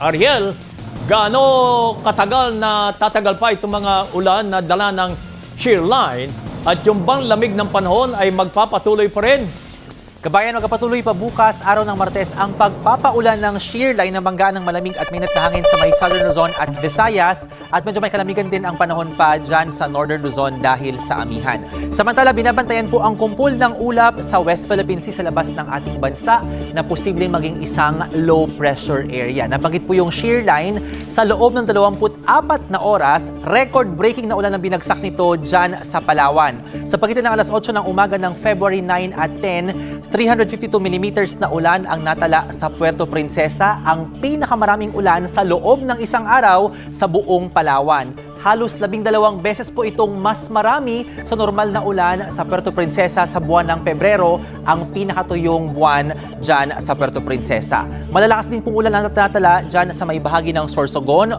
Ariel, gaano katagal na tatagal pa itong mga ulan na dala ng shear line at yung bang lamig ng panahon ay magpapatuloy pa rin? Kabayan, magpapatuloy pa bukas, araw ng Martes, ang pagpapaulan ng shear line ng bangga ng malamig at minat na hangin sa may Southern Luzon at Visayas at medyo may kalamigan din ang panahon pa dyan sa Northern Luzon dahil sa amihan. Samantala, binabantayan po ang kumpul ng ulap sa West Philippine Sea sa labas ng ating bansa na posibleng maging isang low pressure area. Nabanggit po yung shear line sa loob ng 24 na oras, record-breaking na ulan ang binagsak nito dyan sa Palawan. Sa pagitan ng alas 8 ng umaga ng February 9 at 10, 352 millimeters na ulan ang natala sa Puerto Princesa, ang pinakamaraming ulan sa loob ng isang araw sa buong Palawan. Halos labing dalawang beses po itong mas marami sa normal na ulan sa Puerto Princesa sa buwan ng Pebrero, ang pinakatuyong buwan dyan sa Puerto Princesa. Malalakas din pong ulan ang natala dyan sa may bahagi ng Sorsogon,